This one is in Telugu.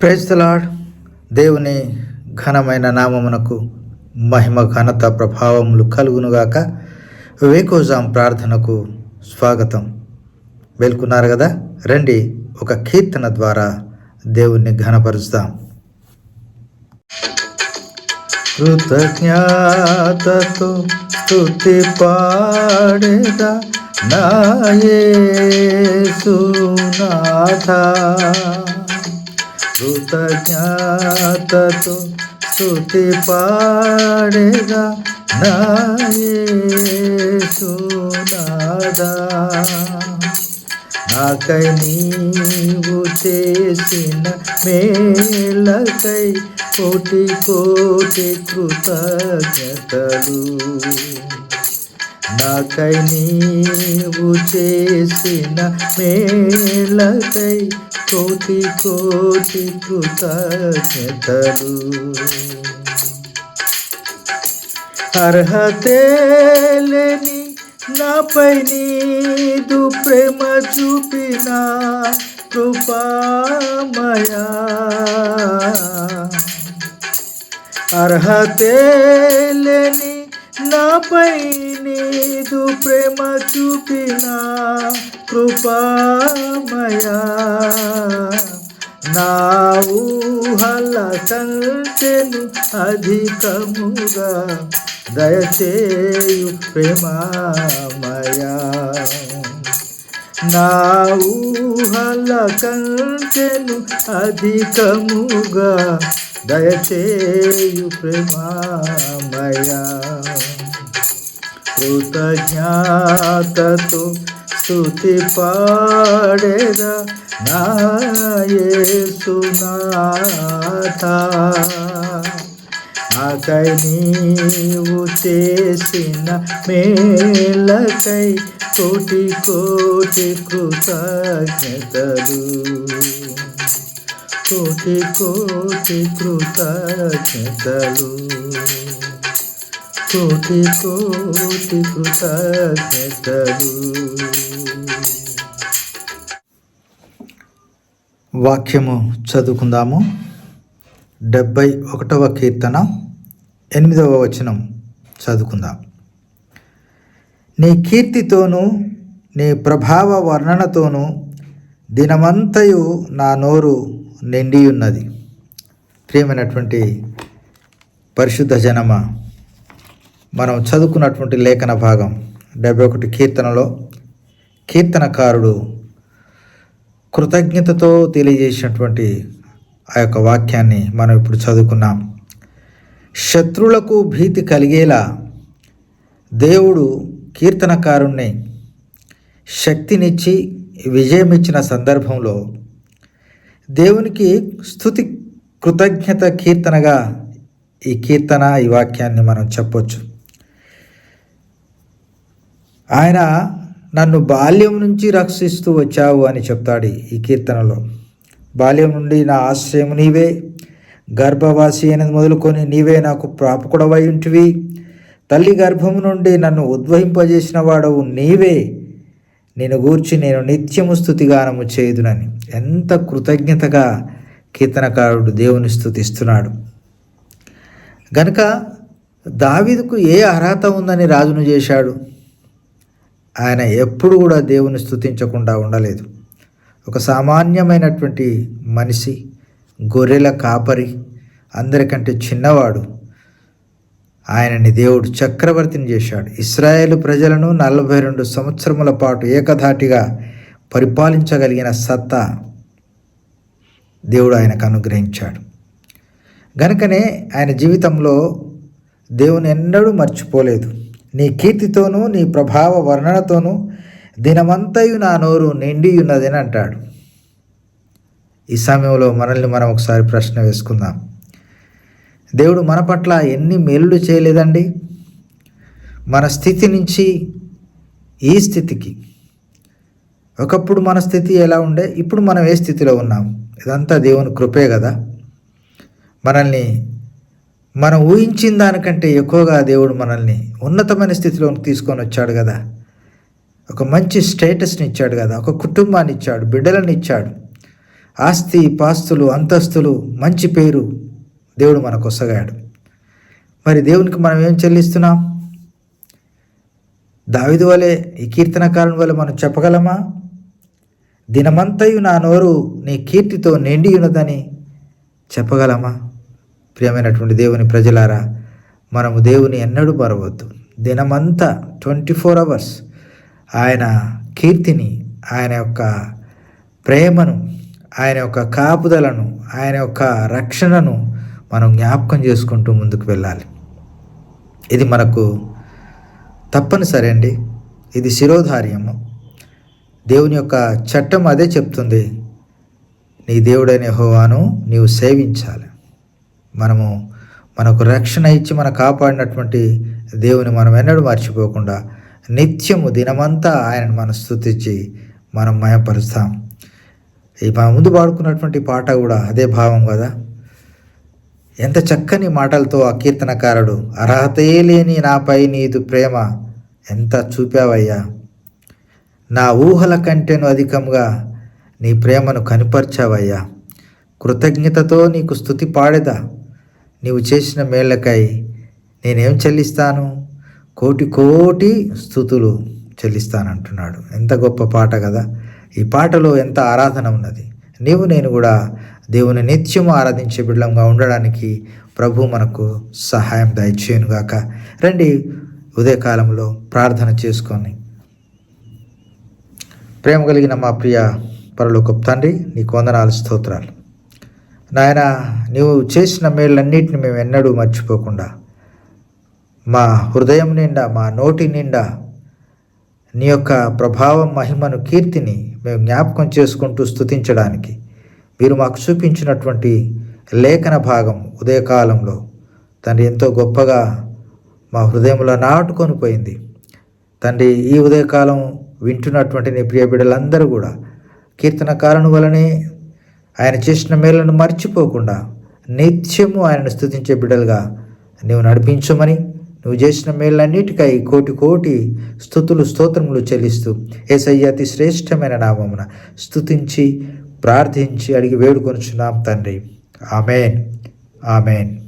ప్రేస్తలాడ్ దేవుని ఘనమైన నామమునకు మహిమ ఘనత ప్రభావములు కలుగునుగాక. వేకోజాం ప్రార్థనకు స్వాగతం. వెళ్కున్నారు కదా? రండి ఒక కీర్తన ద్వారా దేవుణ్ణి ఘనపరుస్తాం. కృతజ్ఞాతతో స్థుతి పాడేదా నాయసునాథ కృతజ్ఞాతతో స్థుతి పాడేగా నాయసునాథ నాకై నీవు చేసిన మేలకై కోటి కోటి కృతజ్ఞతలు. నాకై నీవు చేసిన మేలకై కోటి కోటి కృతజ్ఞతలు అర్హతేలేని నాపై నీదు ప్రేమ చూపిన కృపామయా అర్హతేలేని నాపై నీదు ప్రేమ చూపిన కృపామయా. నా ఊహల కంటెను అధికముగా దయచేయు ప్రేమామయా. నా ఊహల కంచెను అధికముగా దయచేయు ప్రేమామయా. కృతజ్ఞాతతో స్థుతి పాడేద నాయసునాథ నాకై నీవు చేసిన మేలకై కోటి కోటి కృతజ్ఞతలు. కోటి కోటి కృతజ్ఞతలు. కోటి కోటి కృతజ్ఞతలు. వాక్యము చదువుకుందాము. డెబ్భై ఒకటవ కీర్తన ఎనిమిదవ వచనం చదువుకుందాం. నీ కీర్తితోనూ నీ ప్రభావ వర్ణనతోనూ దినమంతయు నా నోరు నిండియున్నది. ప్రియమైనటువంటి పరిశుద్ధ జనమ మనం చదువుకున్నటువంటి లేఖన భాగం డెబ్బై ఒకటి కీర్తనలో కీర్తనకారుడు కృతజ్ఞతతో తెలియజేసినటువంటి ఆ యొక్క వాక్యాన్ని మనం ఇప్పుడు చదువుకున్నాం. శత్రులకు భీతి కలిగేలా దేవుడు కీర్తనకారుణ్ణి శక్తినిచ్చి విజయమిచ్చిన సందర్భంలో దేవునికి స్థుతి కృతజ్ఞత కీర్తనగా ఈ కీర్తన ఈ వాక్యాన్ని మనం చెప్పొచ్చు. ఆయన నన్ను బాల్యం నుంచి రక్షిస్తూ వచ్చావు అని చెప్తాడు ఈ కీర్తనలో. బాల్యం నుండి నా ఆశ్రయం నీవే. గర్భవాసి అనేది మొదలుకొని నీవే నాకు ప్రాపకుడవై ఉంటివి. తల్లి గర్భము నుండి నన్ను ఉద్వహింపజేసిన వాడవు నీవే. నేను గూర్చి నేను నిత్యము స్థుతిగానము చేయుదునని. ఎంత కృతజ్ఞతగా కీర్తనకారుడు దేవుని స్థుతిస్తున్నాడు. గనుక దావీదుకు ఏ అర్హత ఉందని రాజును చేశాడు? ఆయన ఎప్పుడు కూడా దేవుని స్థుతించకుండా ఉండలేదు. ఒక సామాన్యమైనటువంటి మనిషి గొర్రెల కాపరి అందరికంటే చిన్నవాడు. ఆయనని దేవుడు చక్రవర్తిని చేశాడు. ఇస్రాయేల్ ప్రజలను నలభై రెండు సంవత్సరముల పాటు ఏకధాటిగా పరిపాలించగలిగిన సత్తా దేవుడు ఆయనకు అనుగ్రహించాడు. గనుకనే ఆయన జీవితంలో దేవుని ఎన్నడూ మర్చిపోలేదు. నీ కీర్తితోనూ నీ ప్రభావ వర్ణనతోనూ దినమంతయు నా నోరు నిండి ఉన్నదని అంటాడు. ఈ సమయంలో మనల్ని మనం ఒకసారి ప్రశ్న వేసుకుందాం. దేవుడు మన పట్ల ఎన్ని మేలులు చేయలేదండి? మన స్థితి నుంచి ఈ స్థితికి. ఒకప్పుడు మన స్థితి ఎలా ఉండే? ఇప్పుడు మనం ఏ స్థితిలో ఉన్నాం? ఇదంతా దేవుని కృపే కదా. మనల్ని మనం ఊహించిన దానికంటే ఎక్కువగా దేవుడు మనల్ని ఉన్నతమైన స్థితిలోకి తీసుకొని వచ్చాడు కదా. ఒక మంచి స్టేటస్ని ఇచ్చాడు కదా. ఒక కుటుంబాన్ని ఇచ్చాడు బిడ్డలను ఇచ్చాడు. ఆస్తి పాస్తులు అంతస్తులు మంచి పేరు దేవుడు మనకు వసగాడు మరి దేవునికి మనం ఏం చెల్లిస్తున్నాం? దావిది వలె ఈ కీర్తనకారుని వలె మనం చెప్పగలమా? దినమంతయు నా నోరు నీ కీర్తితో నిండి ఉన్నదని చెప్పగలమా? ప్రియమైనటువంటి దేవుని ప్రజలారా మనము దేవుని ఎన్నడూ మరవద్దు. దినమంతా ట్వంటీ ఫోర్ అవర్స్ ఆయన కీర్తిని ఆయన యొక్క ప్రేమను ఆయన యొక్క కాపుదలను ఆయన యొక్క రక్షణను మనం జ్ఞాపకం చేసుకుంటూ ముందుకు వెళ్ళాలి. ఇది మనకు తప్పనిసరి అండి. ఇది శిరోధార్యము. దేవుని యొక్క చట్టం అదే చెప్తుంది. నీ దేవుడైన హోవాను నీవు సేవించాలి. మనము మనకు రక్షణ ఇచ్చి మన కాపాడినటువంటి దేవుని మనం ఎన్నడూ మర్చిపోకుండా నిత్యము దినమంతా ఆయనను మనం స్థుతించి మనం మయపరుస్తాం. ఈ మన ముందు పాడుకున్నటువంటి పాట కూడా అదే భావం కదా? ఎంత చక్కని మాటలతో ఆ కీర్తనకారుడు అర్హతే లేని నాపై నీదు ప్రేమ ఎంత చూపావయ్యా? నా ఊహల కంటేను అధికంగా నీ ప్రేమను కనిపర్చావయ్యా. కృతజ్ఞతతో నీకు స్థుతి పాడేదా? నీవు చేసిన మేళ్ళకై నేనేం చెల్లిస్తాను? కోటి కోటి స్థుతులు చెల్లిస్తానంటున్నాడు. ఎంత గొప్ప పాట కదా. ఈ పాటలో ఎంత ఆరాధన ఉన్నది. నీవు నేను కూడా దేవుని నిత్యము ఆరాధించే బిడ్డంగా ఉండడానికి ప్రభు మనకు సహాయం దయచేయునుగాక రండి ఉదయకాలంలో ప్రార్థన చేసుకొని. ప్రేమ కలిగిన మా ప్రియ పరలోకపు తండ్రి నీకు వందనాలు స్తోత్రాలు. నాయన నీవు చేసిన మేళ్ళన్నిటిని మేము ఎన్నడూ మర్చిపోకుండా మా హృదయం నిండా మా నోటి నిండా నీ యొక్క ప్రభావం మహిమను కీర్తిని మేము జ్ఞాపకం చేసుకుంటూ స్థుతించడానికి మీరు మాకు చూపించినటువంటి లేఖన భాగం ఉదయకాలంలో తండ్రి ఎంతో గొప్పగా మా హృదయంలో నాటుకొని పోయింది. తండ్రి ఈ ఉదయకాలం వింటున్నటువంటి నీ ప్రియ బిడ్డలందరూ కూడా కీర్తనకారుని వలనే ఆయన చేసిన మేలను మర్చిపోకుండా నిత్యము ఆయనను స్థుతించే బిడ్డలుగా నీవు నడిపించమని నువ్వు చేసిన మేళ్ళన్నిటికై కోటి కోటి స్థుతులు స్తోత్రములు చెల్లిస్తూ ఏసయ్య అతి శ్రేష్టమైన నామమున స్థుతించి ప్రార్థించి అడిగి వేడుకొనుచున్నాం తండ్రి. ఆమెన్. ఆమెన్.